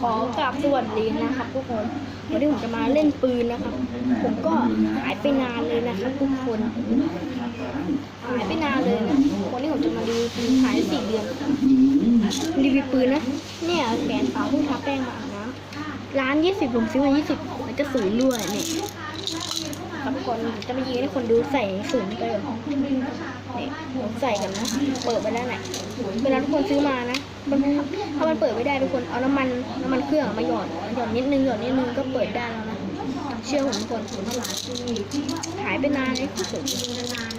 ขอกราบสวัสดีนะครับทุกคนวันนี้ผมจะมาเล่นปืนนะครับ ผมก็หายไปนานเลยนะครับทุกคนหายไปนานเลยนะวันนี้ผมจะมาดีวิวปืนหายสี่เดือนรีวิวปืนนะเนี่ยแขนสาวเพิ่งทาแป้งมาอาบน้ำร้านยี่สิบผมซื้อมายี่สิบมันจะศูนย์ด้วยเนี่ย ครับทุกคนจะมายิงให้คนดูใส่ศูนย์ไปเลยนี่ผมใส่กันนะ เปิดไปแล้วไหนเวลาทุกคนซื้อมานะมันถ้ามันเปิดไม่ได้ทุกคน เอาน้ำมันน้ำมันเครื่องมาหยอดหยอดนิดนึงหยอดนิดนึงก็เปิดได้แล้วนะ เชื่อผมทุกคนหายไปนานเลยผม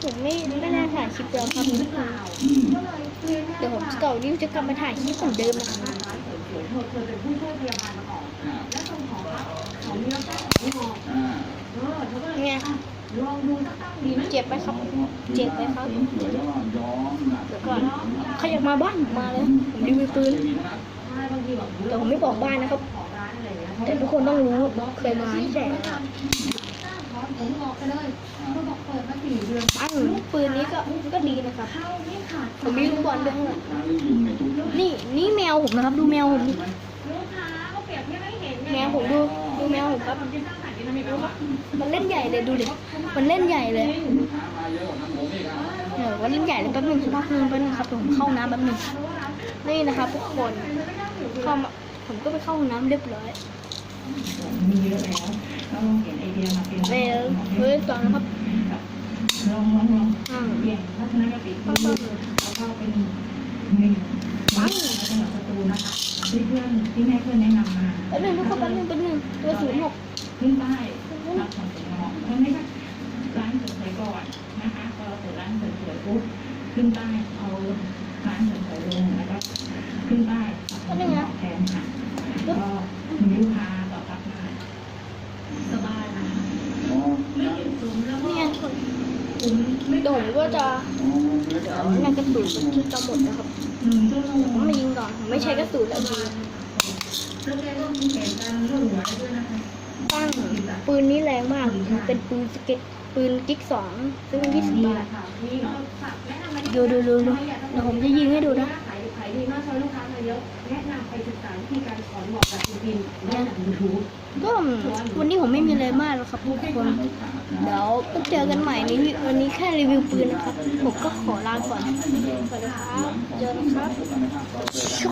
ผมไม่ไม่ได้ถ่ายคลิปแล้วครับเดี๋ยวผมเก่านี้จะกลับมาถ่ายคลิปเหมือนเดิมนะครับไง เจ็บไหมครับ เจ็บไหมครับ เดี๋ยวก่อนใครอยากมาบ้านผมมาเลยผมรีวิวปืนแต่ผมไม่บอกบ้านนะครับ แต่ทุกคนต้องรู้เคยมาที่ไหนปั้นปืนนี้ก็ก็ดีนะครับผมมีลูกบอลด้วยข้างหลังนี่นี่แมวผมนะครับ ดูแมวผมดิแมวผมดูดูแมว ผมครับมันเล่นใหญ่เลยดูดิ มันเล่นใหญ่เลยเดี๋ยววันเล่นใหญ่เลยแป๊บนึงสักพักนึงแป๊บนึงครับผมเข้าน้ำแป๊บนึงนี่นะครับทุกคนเข้าผมก็ไปเข้าห้องน้ำเรียบร้อยมีเยอะแล้วเราลองเขียนไอเดียมาเป็นเร็วเฮ้ยตอนนะครับลองลองลองอ่าเปลี่ยนทัศนคติที่เอาเข้าเป็นหนึ่งปั้งจังหวัดสตูนะคะที่เพื่อนที่แม่เพื่อนแนะนำมาแป๊บนึงทุกคนแป๊บนึงแป๊บนึงตัวศูนย์ห กขึ้นใต้รับของสนองเพราะไม่ใช่ร้านเสริมสวยก่อนนะคะพอเราเปิดร้านเสริมสวยปุ๊บขึ้นใต้เอาร้านเสริมสวยลงแล้วก็ขึ้นใต้แทนค่ะก็มีลูกค้าตอบรับมาสบายนะคะเนี่ยทุกคนเดี๋ยวผมก็จะเดี๋ยวนั่นกระสุนมันจะหมดนะครับหนึ่งชั่วโมงผมมายิงก่อนผมไม่ใช้กระสุนแล้วดีแล้วแกก็มีแผนการเรื่องหัวด้วยนะคะตั้ง ปืนนี้แรงมากมันเป็นปืนสเก็ตปืนกิ๊กสองซึ่งยี่สิบบาทมีเราฝากแนะนำมาดูดูดูดูเดี๋ยวผมจะยิงให้ดูนะขายขายดีมากชอยลูกค้ามาเยอะแนะนำไปศึกษาวิธีการสอนบอกแบบจริงๆและยูทูบก็วันนี้ผมไม่มีอะไรมากหรอกครับทุกคน เดี๋ยวก็เจอกันใหม่นี้วันนี้แค่รีวิวปืนนะครับ ผมก็ขอลาก่อนสวัสดีครับเจอกันครับ